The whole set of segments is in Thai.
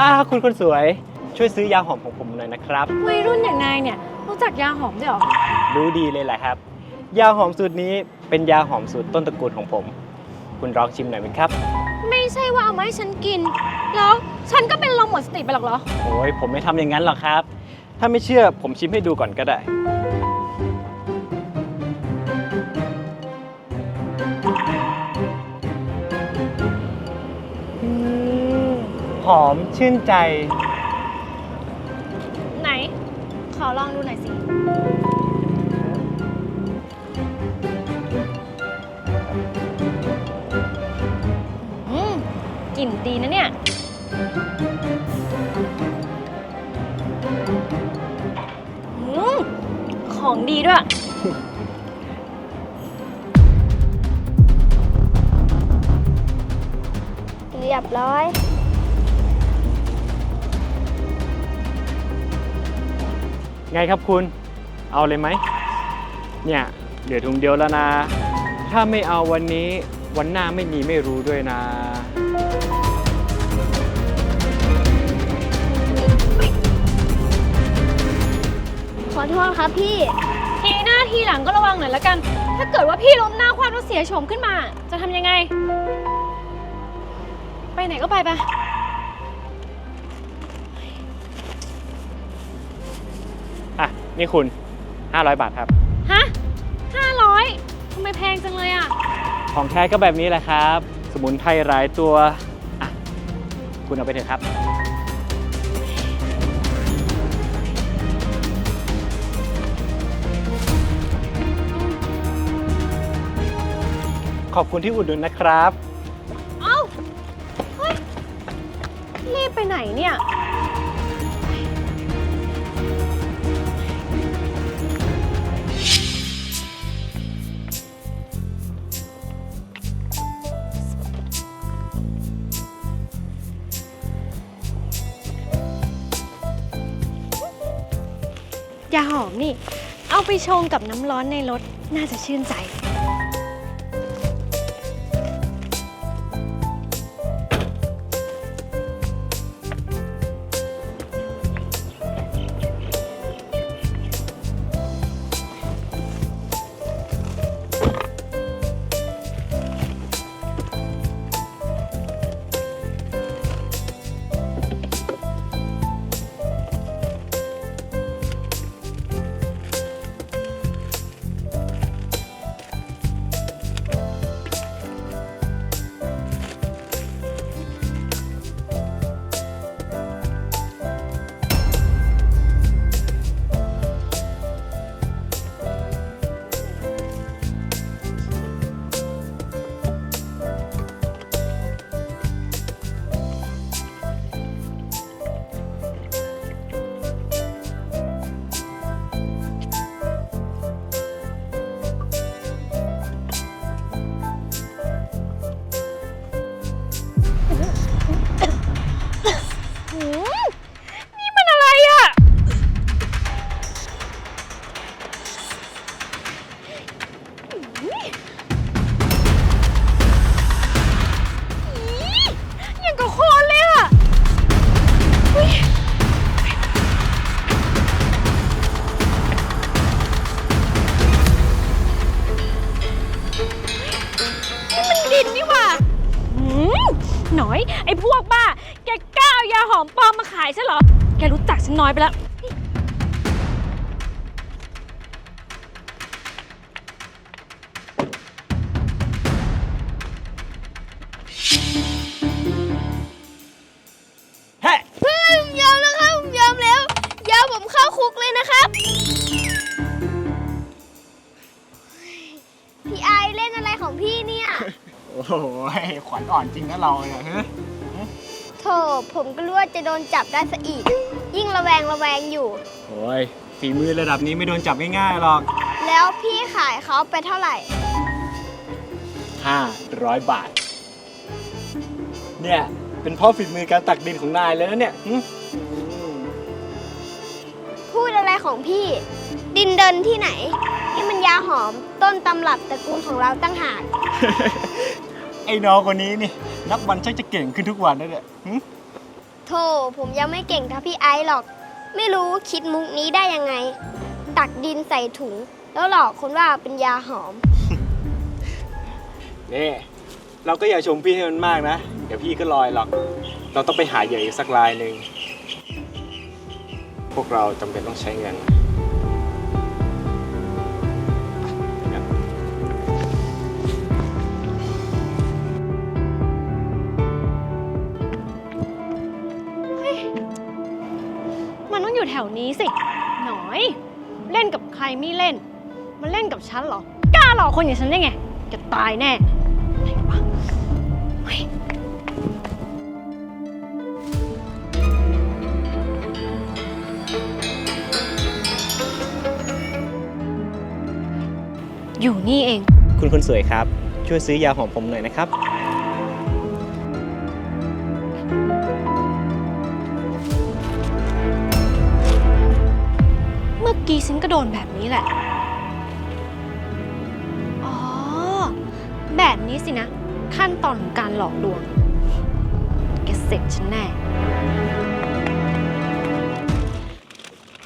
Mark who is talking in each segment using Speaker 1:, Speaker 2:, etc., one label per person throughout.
Speaker 1: อ่าคุณคนสวย ช่วยซื้อยาหอมของผมหน่อยนะครับ
Speaker 2: วัยรุ่นอย่างนายเนี่ย รู้จักยาหอมด้วยเหรอ
Speaker 1: รู้ดีเลยแหละครับ ยาหอมสูตรนี้เป็นยาหอมสูตรต้นตระกูลของผม คุณลองชิมหน่อยไหมครับ
Speaker 2: ไม่ใช่ว่าเอามาให้ฉันกิน แล้วฉันก็เป็นลมหมดสติไปหรอกเหรอ
Speaker 1: โอ้ยผมไม่ทำอย่างนั้นหรอกครับ ถ้าไม่เชื่อผมชิมให้ดูก่อนก็ได้ อมชื่นใจ
Speaker 2: ไหน ขอลองดูหน่อยสิ อืมกลิ่นดีนะเนี่ย อืม ของดีด้วย
Speaker 3: เรียบร้อย
Speaker 1: ไงครับคุณเอาเลยไหม เนี่ยเหลือถุงเดียวแล้วนะ ถ้าไม่เอาวันนี้วันหน้าไม่มีไม่รู้ด้วยนะ
Speaker 3: ขอโทษครับพี่
Speaker 2: ทีหน้าทีหลังก็ระวังหน่อยละกัน ถ้าเกิดว่าพี่ล้มหน้าคว่ำแล้วเสียโฉมขึ้นมา จะทำยังไง ไปไหนก็ไปไปะ
Speaker 1: นี่คุณ 500 บาทครับ
Speaker 2: ฮะห้าร้อยทำไมแพงจังเลยอะ
Speaker 1: ของแท้ก็แบบนี้แหละครับ สมุนไพรหลายตัวอะคุณเอาไปเถอะครับ ขอบคุณที่อุดหนุนนะครับ
Speaker 2: เอ้า เฮ้ย รีบไปไหนเนี่ย ยาหอมนี่ เอาไปชงกับน้ำร้อนในรถน่าจะชื่นใจ หน่อย ไอ้พวกบ้า แกกล้าเอายาหอมปลอมมาขายใช่เหรอ แกรู้จักฉันน้อยไปแล้ว
Speaker 3: น
Speaker 1: จริงนะเราเนี่ยเฮ้ย
Speaker 3: โถผมก็รู้ว่าจะโดนจับได้ซะอีก ยิ่งระแวงระแวงอยู่
Speaker 1: โอ้ยฝีมือระดับนี้ไม่โดนจับง่ายๆหรอก
Speaker 3: แล้วพี่ขายเขาไปเท่าไหร่
Speaker 1: 500 บาท เนี่ย เป็นเพราะฝีมือการตักดินของนายเลยนะเนี่ยหึ
Speaker 3: พูดอะไรของพี่ ดินเดินที่ไหน นี่มันยาหอมต้นตำรับตระกูลของเราตั้งหาก
Speaker 1: ไอ้น้องคนนี้นี่ นับวันชักจะเก่งขึ้นทุกวันนะเนี่ยหึ
Speaker 4: โธ่ผมยังไม่เก่งเท่าพี่ไอซ์หรอก ไม่รู้คิดมุกนี้ได้ยังไง ตักดินใส่ถุง แล้วหลอกคนว่าเป็นยาหอม
Speaker 1: นี่เราก็อย่าชมพี่ให้มันมากนะ เดี๋ยวพี่ก็ลอยหรอก เราต้องไปหาเหยื่ออีกสักรายหนึ่ง พวกเราจำเป็นต้องใช้เงิน
Speaker 2: มัน นี้สิ หน่อย เล่นกับใครไม่เล่นมันเล่นกับฉันเหรอ กล้าหลอกคนอย่างฉันได้ไง จะตายแน่ไหนวะเฮ้ยอยู่นี่เอง
Speaker 1: คุณคนสวยครับ ช่วยซื้อยาหอมผมหน่อยนะครับ
Speaker 2: กี้ฉันก็โดนแบบนี้แหละ อ๋อ แบบนี้สินะ ขั้นตอนของการหลอกลวง แกเสร็จฉันแน่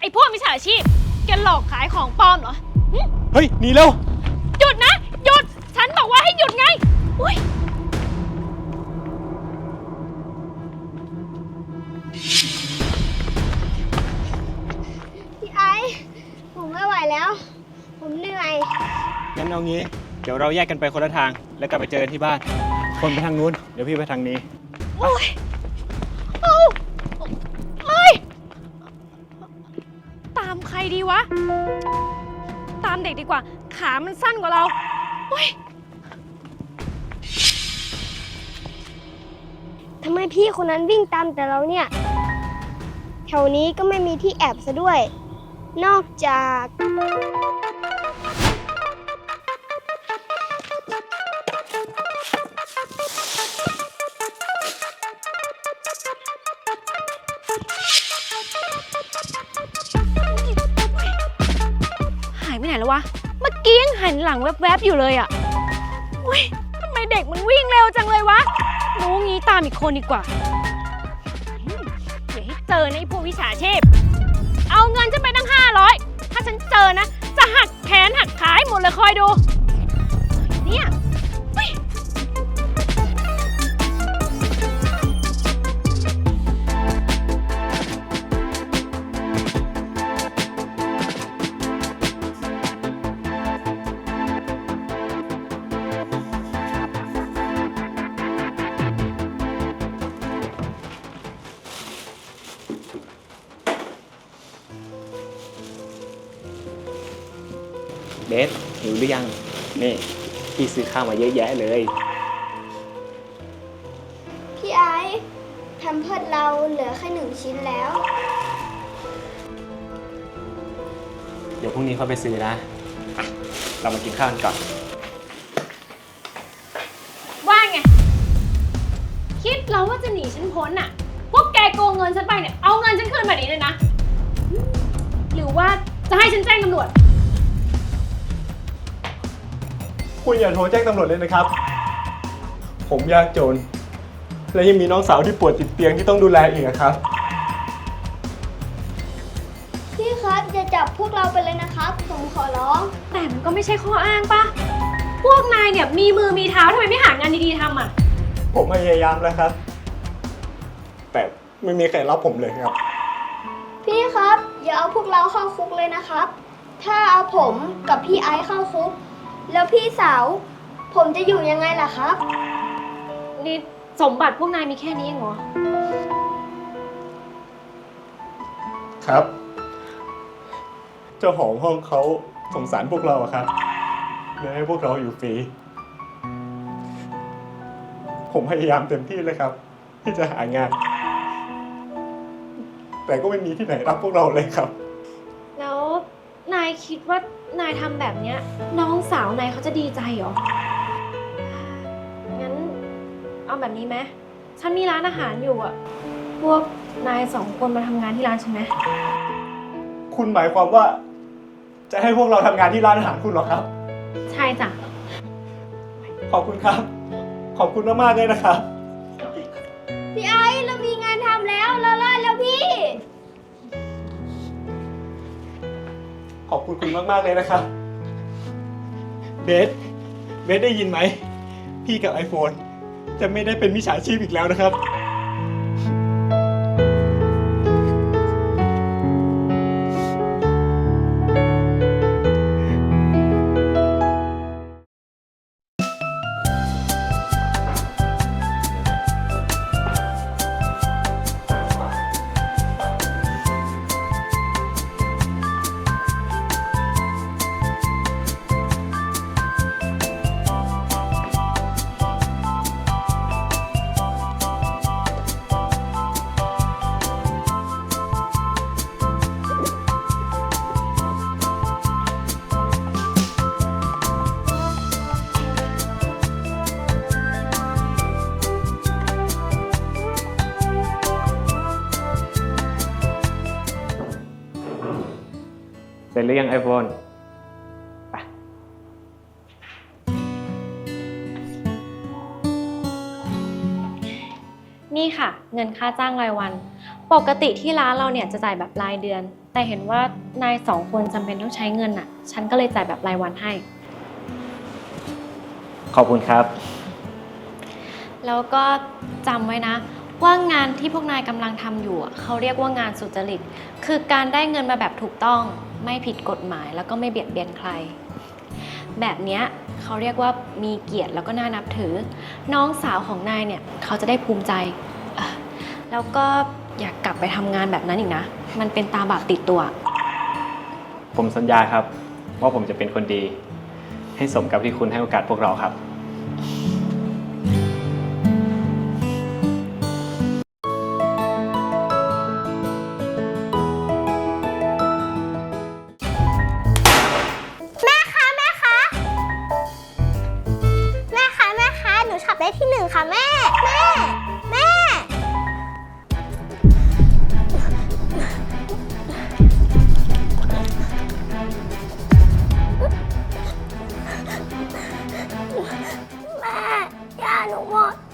Speaker 2: ไอ้พวกมิจฉาชีพ แกหลอกขายของปลอมเหรอหึ
Speaker 1: เฮ้ยหนีเร็ว
Speaker 2: หยุดนะ หยุด ฉันบอกว่าให้หยุดไง อุ้ย
Speaker 4: แล้ว ผมเหนื่อย
Speaker 1: งั้นเอางี้ เดี๋ยวเราแยกกันไปคนละทาง แล้วกลับไปเจอกันที่บ้าน คนไปทางนู้น เดี๋ยวพี่ไปทางนี้
Speaker 2: โอ้ยโอ้เอ้ยตามใครดีวะ ตามเด็กดีกว่า ขามันสั้นกว่าเราโอ้ย
Speaker 4: ทำไมพี่คนนั้นวิ่งตามแต่เราเนี่ย แถวนี้ก็ไม่มีที่แอบซะด้วย นอกจาก
Speaker 2: หายไปไหนแล้ววะ เมื่อกี้ยังหันหลังแวบๆอยู่เลยอะอุ้ยทำไมเด็กมันวิ่งเร็วจังเลยวะ รู้งี้ตามอีกคนดีกว่าอืมอย่าให้เจอในะไอ้พวกวิชาชีพ ฉันเจอนะ จะหักแขนหักขาให้หมดเลยคอยดู เบ
Speaker 1: สหิวหรือยัง นี่ พี่ซื้อข้าวมาเยอะแยะเลย
Speaker 4: พี่ไอซ์ทำเพิดเราเหลือแค่หนึ่งชิ้นแล้ว
Speaker 1: เดี๋ยวพรุ่งนี้เขาไปซื้อนะอะเรามากินข้าวกันก่อน
Speaker 2: ว่าไง คิดแล้วว่าจะหนีฉันพ้นอะพวกแกโกงเงินฉันไปเนี่ย เอาเงินฉันคืนแบบนี้เลยนะ หรือว่าจะให้ฉันแจ้งตำรวจ
Speaker 1: คุณอย่าโทรแจ้งตำรวจเลยนะครับ ผมยากจน และยังมีน้องสาวที่ป่วยติดเตียงที่ต้องดูแลอีกอะครับ
Speaker 4: พี่ครับอย่าจับพวกเราไปเลยนะครับ ผมขอร้อง
Speaker 2: แต่มันก็ไม่ใช่ข้ออ้างปะพวกนายเนี่ยมีมือมีเท้าทำไมไม่หางานดีๆทำอะ
Speaker 1: ผมพยายามแล้วครับ แต่ไม่มีใครรับผมเลยครับ
Speaker 4: พี่ครับอย่าเอาพวกเราเข้าคุกเลยนะครับ ถ้าเอาผมกับพี่ไอซ์เข้าคุก แล้วพี่สาว ผมจะอยู่ยังไงล่ะครับ
Speaker 2: นี่สมบัติพวกนายมีแค่นี้เองเหรอ
Speaker 1: ครับ เจ้าของห้องเขาสงสารพวกเราอะครับเลยให้พวกเราอยู่ฟรี ผมพยายามเต็มที่เลยครับ ที่จะหางาน แต่ก็ไม่มีที่ไหนรับพวกเราเลยครับ
Speaker 2: แล้วนายคิดว่านายทำแบบเนี้ย น้องสาวนายเขาจะดีใจเหรอ งั้นเอาแบบนี้ไหมฉันมีร้านอาหารอยู่อะพวกนายสองคนมาทำงานที่ร้านฉันไหม
Speaker 1: คุณหมายความว่า จะให้พวกเราทำงานที่ร้านอาหารคุณเหรอครับ
Speaker 2: ใช่จ้ะ
Speaker 1: ขอบคุณครับ ขอบคุณมากๆเลยนะครับ
Speaker 4: พี่ไอซ์ ขอบ
Speaker 3: คุณคุณมากๆเลยนะครับ เบส เบสได้ยินไหม พี่กับ iPhone จะไม่ได้เป็นมิจฉาชีพอีกแล้วนะครับ เสร็จหรือยัง iPhone ไป
Speaker 2: นี่ค่ะ เงินค่าจ้างรายวัน ปกติที่ร้านเราเนี่ยจะจ่ายแบบรายเดือน แต่เห็นว่านายสองคนจำเป็นต้องใช้เงินอะ ฉันก็เลยจ่ายแบบรายวันให้
Speaker 3: ขอบคุณครับ
Speaker 2: แล้วก็จำไว้นะ ว่างานที่พวกนายกำลังทำอยู่อะเขาเรียกว่างานสุจริต คือการได้เงินมาแบบถูกต้อง ไม่ผิดกฎหมาย แล้วก็ไม่เบียดเบียนใคร แบบเนี้ยเขาเรียกว่ามีเกียรติแล้วก็น่านับถือ น้องสาวของนายเนี่ยเขาจะได้ภูมิใจอะแล้วก็อยากกลับไปทำงานแบบนั้นอีกนะ มันเป็นตาบาปติดตัว
Speaker 3: ผมสัญญาครับ ว่าผมจะเป็นคนดี ให้สมกับที่คุณให้โอกาสพวกเราครับ
Speaker 5: ย่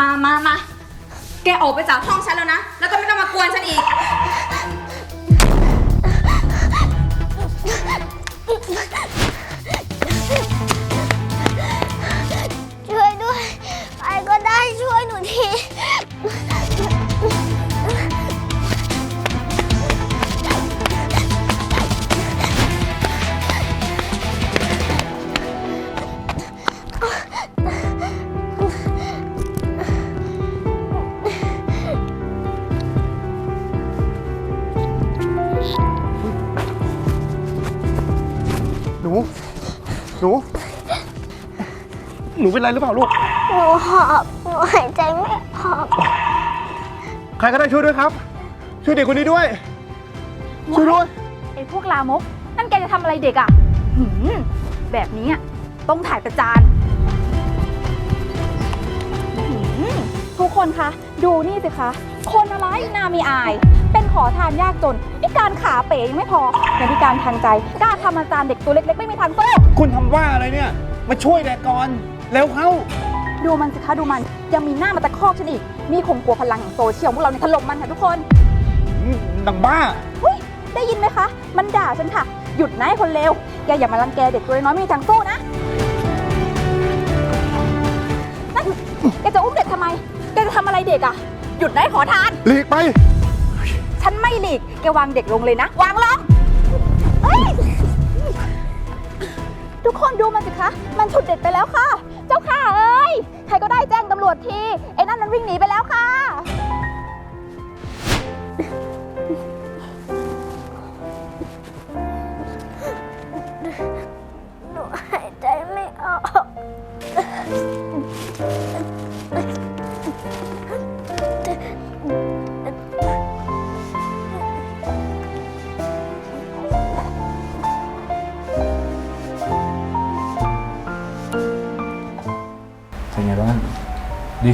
Speaker 5: มา
Speaker 6: มามา แกออกไปจากห้องฉันแล้วนะ แล้วก็ไม่ต้องมากวนฉันอีก
Speaker 5: นู
Speaker 7: หนูเป็นไรหรือเปล่าลูก
Speaker 5: หนูหอบหนูหายใจไม่ออก
Speaker 7: ใครก็ได้ช่วยด้วยครับ ช่วยเด็กคนนี้ด้วย ช่วยด้วย
Speaker 6: ไอ้พวกลามก นั่นแกจะทำอะไรเด็กอะหืมแบบนี้อะต้องถ่ายประจานหืมทุกคนคะ ดูนี่สิคะ คนอะไรหน้ามีอาย เป็นขอทานยากจนพิการขาเป๋ยังไม่พอยังพิการทางใจ กล้าทำอาจารย์เด็กตัวเล็กๆ ไม่มีทางสู้
Speaker 7: คุณทำว่าอะไรเนี่ย มาช่วยแดกก่อนเร็วเข้า
Speaker 6: ดูมันสิคะดูมันยังมีหน้ามาตะคอกฉันอีกนี่คงกลัวพลังแห่งโซเชียลพวกเราในยถล่มมันค่ะทุกคน
Speaker 7: ดังบ้า
Speaker 6: อุ้ยได้ยินไหมคะ มันด่าฉันค่ะ หยุดนะไอ้คนเลวแกอย่ามารังแกเด็กตัวน้อยไม่มีทางสู้นะนั่นแกจะอุ้มเด็กทำไมแกจะทำอะไรเด็กอะหยุดนะไอ้ขอทาน
Speaker 7: หลีกไป
Speaker 6: ฉันไม่หลีก แกวางเด็กลงเลยนะ วางลงเอ้ย ทุกคนดูมันสิคะ มันฉุดเด็ดไปแล้วค่ะ เจ้าค่ะเอ้ย ใครก็ได้แจ้งตำรวจทีไอ้นั่นมันวิ่งหนีไปแล้วค่ะ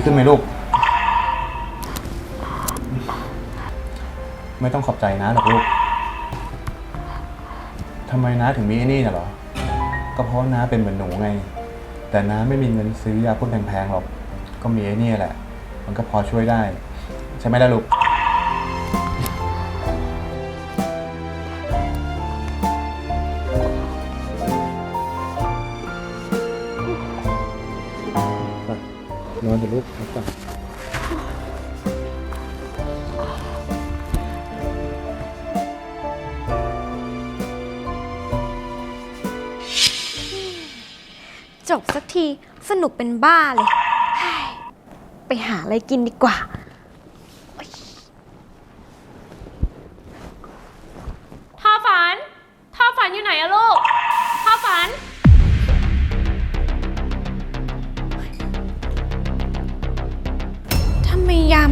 Speaker 8: ขึ้นไหมลูก ไม่ต้องขอบใจนะหรอกลูกทำไมน้าถึงมีไอ้นี่น่ะเหรอ ก็เพราะน้าเป็นเหมือนหนูไง แต่น้าไม่มีเงินซื้อยาพ่นแพงๆหรอก ก็มีไอ้นี่แหละ มันก็พอช่วยได้ ใช่ไหมล่ะลูก ลุกพับ
Speaker 2: จบสักทีสนุกเป็นบ้าเลย ไปหาอะไรกินดีกว่า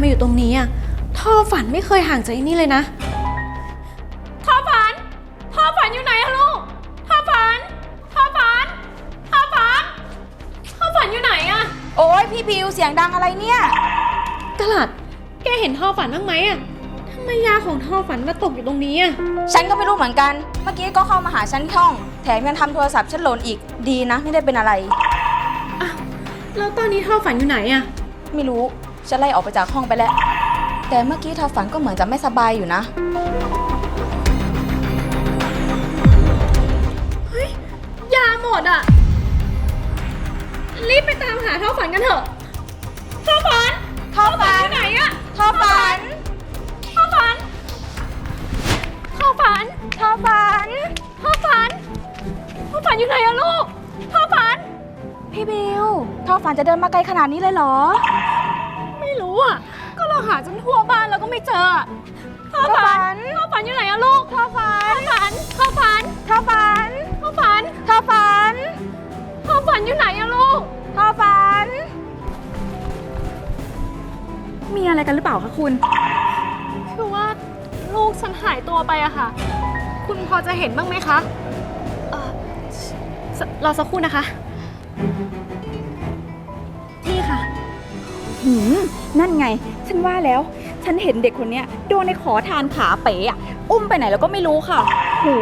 Speaker 2: มยามาอยู่ตรงนี้อะท่อฝันไม่เคยห่างจากไอ้นี่เลยนะ
Speaker 5: ท่อฝัน ท่อฝันอยู่ไหนอะลูก ท่อฝัน ท่อฝัน ท่อฝัน ท่อฝันอยู่ไหนอะ
Speaker 6: โอ้ยพี่บิวเสียงดังอะไรเนี่ย
Speaker 2: กระหลัด แกเห็นท่อฝันบ้างไหมอะทำไมยาของท่อฝันมาตกอยู่ตรงนี้อะ
Speaker 6: ฉันก็ไม่รู้เหมือนกัน เมื่อกี้ก็เข้ามาหาฉันที่ห้อง แถมยังทำโทรศัพท์ฉันหล่นอีก ดีนะ ไม่ได้เป็นอะไร
Speaker 2: แล้วตอนนี้ท่อฝันอยู่ไหนอะ
Speaker 6: ไม่รู้ ฉันไล่ออกไปจากห้องไปแล้ว แต่เมื่อกี้ทอฝันก็เหมือนจะไม่สบายอยู่นะ
Speaker 2: ยาหมดอะ รีบไปตามหาท่อฝันกันเถอะท่อฝัน
Speaker 6: ท่อฝัน
Speaker 2: ไหนอะ
Speaker 6: ท่อฝัน
Speaker 2: ท่อฝันท่อฝัน
Speaker 6: ท่อฝัน
Speaker 2: ท่อฝันท่อฝันอยู่ไหนอะลูกท่อฝัน
Speaker 6: พี่บิวท่อฝันจะเดินมาไกลขนาดนี้เลยเหรอ
Speaker 2: ไม่ รู้อะ ก็เราหาจนทั่วบ้านแล้วก็ไม่เจออะท่อฝันท่อฝันอยู่ไหนอะลูกท่อฝันท่อฝัน
Speaker 6: ท่อฝัน
Speaker 2: ท่อฝัน
Speaker 6: ท่อฝัน
Speaker 2: ท่อฝันอยู่ไหนอะลูก
Speaker 6: ท่อฝัน มีอะไรกันหรือเปล่าคะคุณ
Speaker 2: คือว่าลูกฉันหายตัวไปอะค่ะ คุณพอจะเห็นบ้างไหมคะ เอ่อสรอสักครู่นะคะนี่ค่ะ
Speaker 6: หืมนั่นไง ฉันว่าแล้ว ฉันเห็นเด็กคนเนี้ยโดนในขอทานขาเป๋อะอุ้มไปไหนแล้วก็ไม่รู้ค่ะหู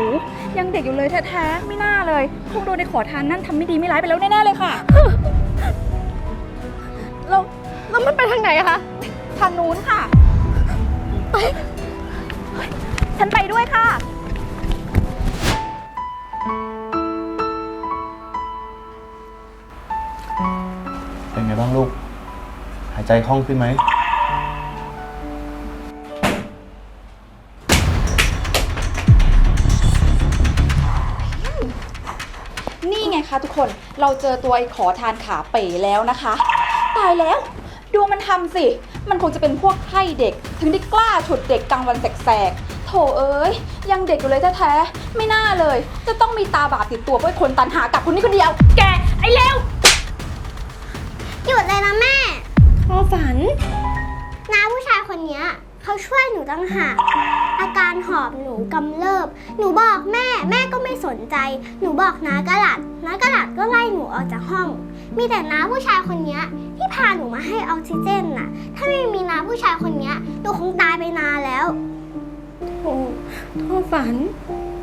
Speaker 6: ยังเด็กอยู่เลยแท้ๆไม่น่าเลยคงโดนในขอทานนั่นทำไม่ดีไม่ร้ายไปแล้วแน่ๆเลยค่ะ
Speaker 2: แล้วแล้วมันไปทางไหนอะคะ
Speaker 6: ทางนู้นค่ะ ไป ฉันไปด้วยค่ะ
Speaker 8: เป็นไงบ้างลูกหาย ใจคล่องขึ้นไหม
Speaker 6: นี่ไงคะทุกคนเราเจอตัวไอ้ขอทานขาเป๋แล้วนะคะ ตายแล้ว ดูมันทำสิ มันคงจะเป็นพวกไข้เด็ก ถึงได้กล้าฉุดเด็กกลางวันแสกๆโถเอ้ย ยังเด็กอยู่เลยแท้ๆไม่น่าเลย จะต้องมีตาบาปติดตัวเพื่อคนตันหากับคนนี้คนเดียว
Speaker 2: แก ไอ้เลว ฝัน
Speaker 3: น้าผู้ชายคนเนี้ยเขาช่วยหนูตั้งหากอาการหอบหนูกำเริบ หนูบอกแม่แม่ก็ไม่สนใจ หนูบอกน้ากระหลัดน้ากระหลัดก็ไล่หนูออกจากห้อง มีแต่น้าผู้ชายคนเนี้ยที่พาหนูมาให้ออกซิเจนน่ะ ถ้าไม่มีน้าผู้ชายคนเนี้ยหนูคงตายไปนานแล้ว
Speaker 2: โอ้ท่อฝัน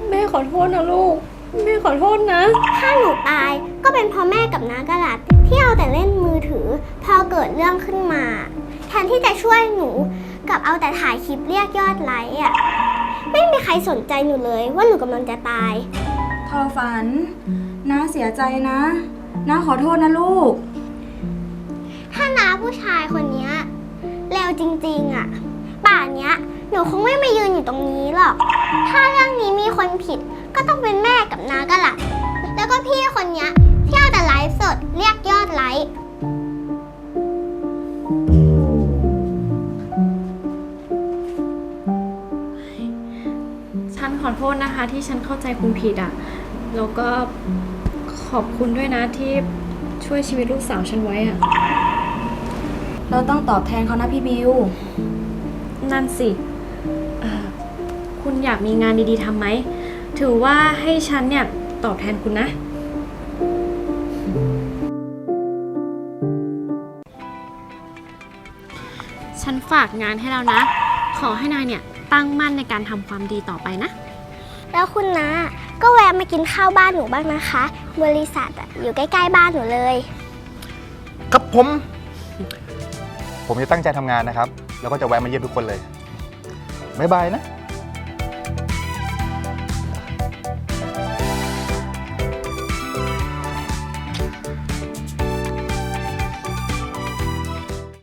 Speaker 2: แม่ขอโทษนะลูก แม่ขอโทษนะ
Speaker 3: ถ้าหนูตายก็เป็นเพราะแม่กับน้ากระหลัดที่เอาแต่เล่นมือถือ พอเกิดเรื่องขึ้นมา แทนที่จะช่วยหนูกลับเอาแต่ถ่ายคลิปเรียกยอดไลค์อะไม่มีใครสนใจหนูเลยว่าหนูกำลังจะตาย
Speaker 6: ทอฝันน้าเสียใจนะน้าขอโทษนะลูก
Speaker 3: ถ้าน้าผู้ชายคนเนี้ยเลวจริงๆอะ ป่านเนี้ย หนูคงไม่มายืนอยู่ตรงนี้หรอก ถ้าเรื่องนี้มีคนผิดก็ต้องเป็นแม่กับน้ากระหลัดแล้วก็พี่คนเนี้ยที่เอาแต่ไลฟ์สดเรียกยอดไลค์
Speaker 5: ฉันขอโทษนะคะที่ฉันเข้าใจคุณผิดอะ่ะ แล้วก็ขอบคุณด้วยนะที่ช่วยชีวิตลูกสาวฉันไว้อะ่ะ
Speaker 6: เราต้องตอบแทนเขานะพี่บิว
Speaker 5: นั่นสิเอ่อ คุณอยากมีงานดีๆทำไหม ถือว่าให้ฉันเนี่ยตอบแทนคุณนะ
Speaker 6: พ
Speaker 2: ฉันฝากงานให้แล้วนะ ขอให้นายเนี่ยตั้งมั่นในการทำความดีต่อไปนะ
Speaker 3: แล้วคุณนะ ก็แวะมากินข้าวบ้านหนูบ้างนะคะ บริษัทอะอยู่ใกล้ ๆ บ้านหนูเลย
Speaker 7: ครับผม ผมจะตั้งใจทำงานนะครับ แล้วก็จะแวะมาเยี่ยมทุกคนเลย บ๊ายบายนะ